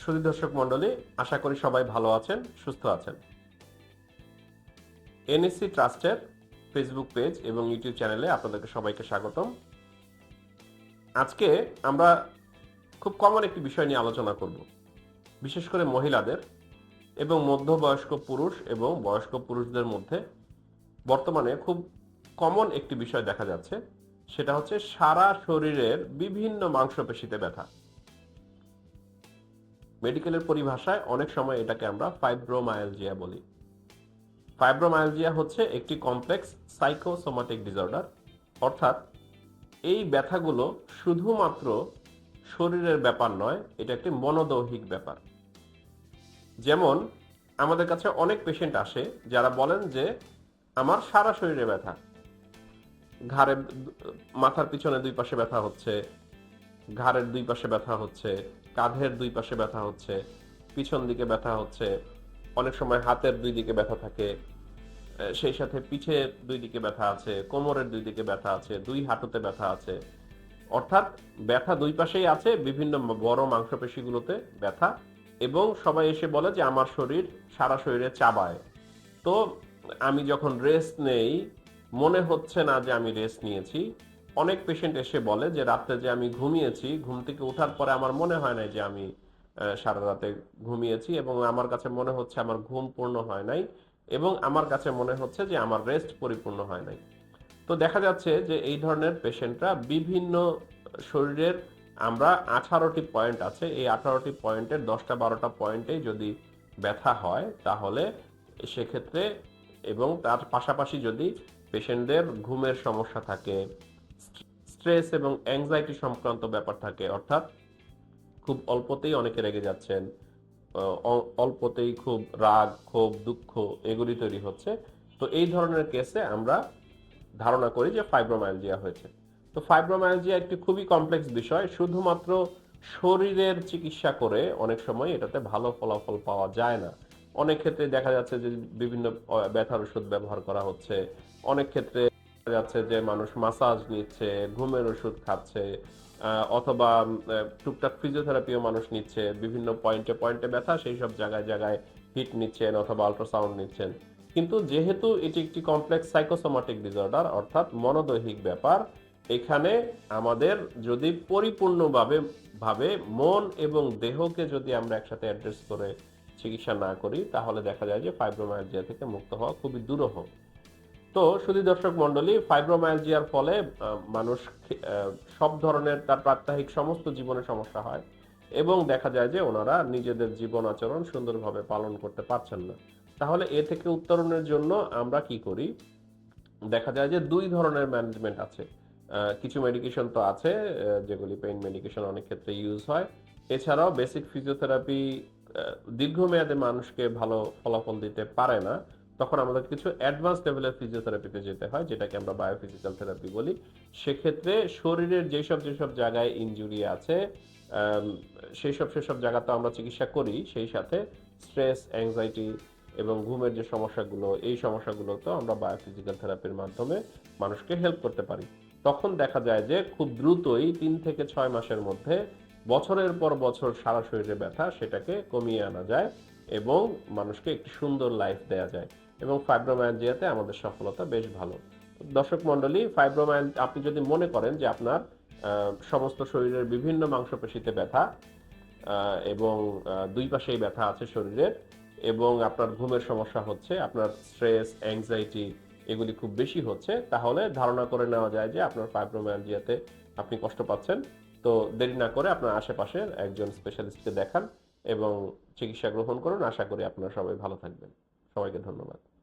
সুধী দর্শক মণ্ডলী, আশা করি সবাই ভালো আছেন, সুস্থ আছেন। এনএসসি ট্রাস্টের ফেসবুক পেজ এবং ইউটিউব চ্যানেলে আপনাদেরকে সবাইকে স্বাগতম। আজকে আমরা খুব কমন একটি বিষয় নিয়ে আলোচনা করব। বিশেষ করে মহিলাদের এবং মধ্যবয়স্ক পুরুষ এবং বয়স্ক পুরুষদের মধ্যে বর্তমানে খুব কমন একটি বিষয় দেখা যাচ্ছে, সেটা হচ্ছে সারা শরীরের বিভিন্ন মাংসপেশিতে ব্যথা। মেডিকেলের পরিভাষায় অনেক সময় এটাকে আমরা ফাইব্রোমায়ালজিয়া বলি। ফাইব্রোমায়ালজিয়া হচ্ছে একটি কমপ্লেক্স সাইকোসোমাটিক ডিসঅর্ডার অর্থাৎ এই ব্যথাগুলো শুধুমাত্র শরীরের ব্যাপার নয়, এটা একটি মনোদৈহিক ব্যাপার। যেমন আমাদের কাছে অনেক পেশেন্ট আসে, যারা বলেন যে, আমার সারা শরীরে ব্যথা। ঘাড়ে, মাথার পিছনে দুই পাশে ব্যথা হচ্ছে ঘাড়ের দুই পাশে ব্যথা হচ্ছে, কাঁধের দুই পাশে ব্যথা হচ্ছে, পিছন দিকে ব্যথা হচ্ছে, অনেক সময় হাতের দুই দিকে ব্যথা থাকে সেই সাথে পিঠের দুই দিকে ব্যথা আছে, কোমরের দুই দিকে ব্যথা আছে, দুই হাঁটুতে ব্যথা আছে। অর্থাৎ ব্যথা দুই পাশেই আছে বিভিন্ন বড় মাংসপেশিগুলোতে ব্যথা এবং সবাই এসে বলে যে আমার শরীর সারা শরীরে চাবায়। তো আমি যখন রেস্ট নেই, মনে হচ্ছে না যে আমি রেস্ট নিয়েছি অনেক পেশেন্ট এসে বলে যে, রাতে যে আমি ঘুমিয়েছি, ঘুম থেকে ওঠার পরে আমার মনে হয় না যে আমি সারা রাতে ঘুমিয়েছি এবং আমার কাছে মনে হচ্ছে আমার ঘুম পূর্ণ হয় নাই এবং আমার কাছে মনে হচ্ছে যে আমার রেস্ট পরিপূর্ণ হয় নাই। তো দেখা যাচ্ছে যে এই ধরনের পেশেন্টরা বিভিন্ন শরীরের আমরা আঠারোটি পয়েন্ট আছে। এই আঠারোটি পয়েন্টের দশটা বারোটা পয়েন্টে যদি ব্যথা হয়, তাহলে সেক্ষেত্রে এবং তার পাশাপাশি যদি পেশেন্টদের ঘুমের সমস্যা থাকে স্ট্রেস এবং অ্যাংজাইটি সংক্রান্ত ব্যাপার থাকে, অর্থাৎ খুব অল্পতেই অনেকে রেগে যাচ্ছেন অল্পতেই খুব রাগ, ক্ষোভ, দুঃখ এগুলি তৈরি হচ্ছে। তো এই ধরনের কেসে আমরা ধারণা করি যে ফাইব্রোমায়ালজিয়া হয়েছে। তো ফাইব্রোমায়ালজিয়া একটি খুবই কমপ্লেক্স বিষয়, শুধুমাত্র শরীরের চিকিৎসা করে অনেক সময় এটাতে ভালো ফলাফল পাওয়া যায় না। অনেক ক্ষেত্রে দেখা যাচ্ছে যে বিভিন্ন ব্যথার ওষুধ ব্যবহার করা হচ্ছে, অনেক ক্ষেত্রে যাচ্ছে যে মানুষ মাসাজ নিচ্ছে, ঘুমের ওষুধ খাচ্ছে অথবা টুকটাক ফিজিওথেরাপিও মানুষ নিচ্ছে, বিভিন্ন পয়েন্টে পয়েন্টে ব্যথা, সেই সব জায়গায় জায়গায় হিট নিচ্ছেন অথবা আল্ট্রাসাউন্ড নিচ্ছেন। কিন্তু যেহেতু এটি একটি কমপ্লেক্স সাইকোসোমাটিক ডিসঅর্ডার অর্থাৎ মনোদৈহিক ব্যাপার, এখানে আমাদের যদি পরিপূর্ণভাবে, ভাবে মন এবং দেহকে যদি আমরা একসাথে অ্যাড্রেস করে চিকিৎসা না করি, তাহলে দেখা যায় যে ফাইব্রোমায়ালজিয়া থেকে মুক্ত হওয়া খুবই দুরূহ। তো শুধু দর্শক মন্ডলী ফাইব্রোমায়ালজিয়ার ফলে মানুষ সব ধরনের তার প্রাত্যহিক সমস্ত জীবনে সমস্যা হয় এবং দেখা যায় যে ওনারা নিজেদের জীবন আচরণ সুন্দরভাবে পালন করতে পারছেন না। তাহলে এ থেকে উত্তরণের জন্য আমরা কি করি? দেখা যায় যে দুই ধরনের ম্যানেজমেন্ট আছে। কিছু মেডিকেশন তো আছে যেগুলি পেইন মেডিকেশন অনেক ক্ষেত্রে ইউজ হয়। এছাড়াও বেসিক ফিজিওথেরাপি দীর্ঘমেয়াদে মানুষকে ভালো ফলাফল দিতে পারে না। তখন আমাদের কিছু অ্যাডভান্স লেভেলের ফিজিওথেরাপিতে যেতে হয়, যেটাকে আমরা বায়োফিজিক্যাল থেরাপি বলি। সেক্ষেত্রে শরীরের যেসব যেসব জায়গায় ইনজুরি আছে সেই সব সেসব জায়গাতে আমরা চিকিৎসা করি, সেই সাথে স্ট্রেস অ্যাংজাইটি এবং ঘুমের যে সমস্যাগুলো, এই সমস্যাগুলো তো আমরা বায়োফিজিক্যাল থেরাপির মাধ্যমে মানুষকে হেল্প করতে পারি। তখন দেখা যায় যে খুব দ্রুতই তিন থেকে ছয় মাসের মধ্যে বছরের পর বছর সারা শরীরে ব্যথা সেটাকে কমিয়ে আনা যায়। এবং মানুষকে একটি সুন্দর লাইফ দেয়া যায় এবং ফাইব্রোমায়ালজিয়াতে আমাদের সফলতা বেশ ভালো। দর্শক মন্ডলী ফাইব্রোমায়াল আপনি যদি মনে করেন যে আপনার সমস্ত শরীরের বিভিন্ন মাংসপেশিতে ব্যথা এবং দুই পাশেই ব্যথা আছে শরীরের এবং আপনার ঘুমের সমস্যা হচ্ছে, আপনার স্ট্রেস অ্যাংজাইটি এগুলি খুব বেশি হচ্ছে, তাহলে ধারণা করে নেওয়া যায় যে আপনার ফাইব্রোমায়ালজিয়াতে আপনি কষ্ট পাচ্ছেন। তো দেরি না করে আপনার আশেপাশের একজন স্পেশালিস্টকে দেখান। এবং চিকিৎসা গ্রহণ করুন। আশা করি আপনারা সবাই ভালো থাকবেন। সবাইকে ধন্যবাদ।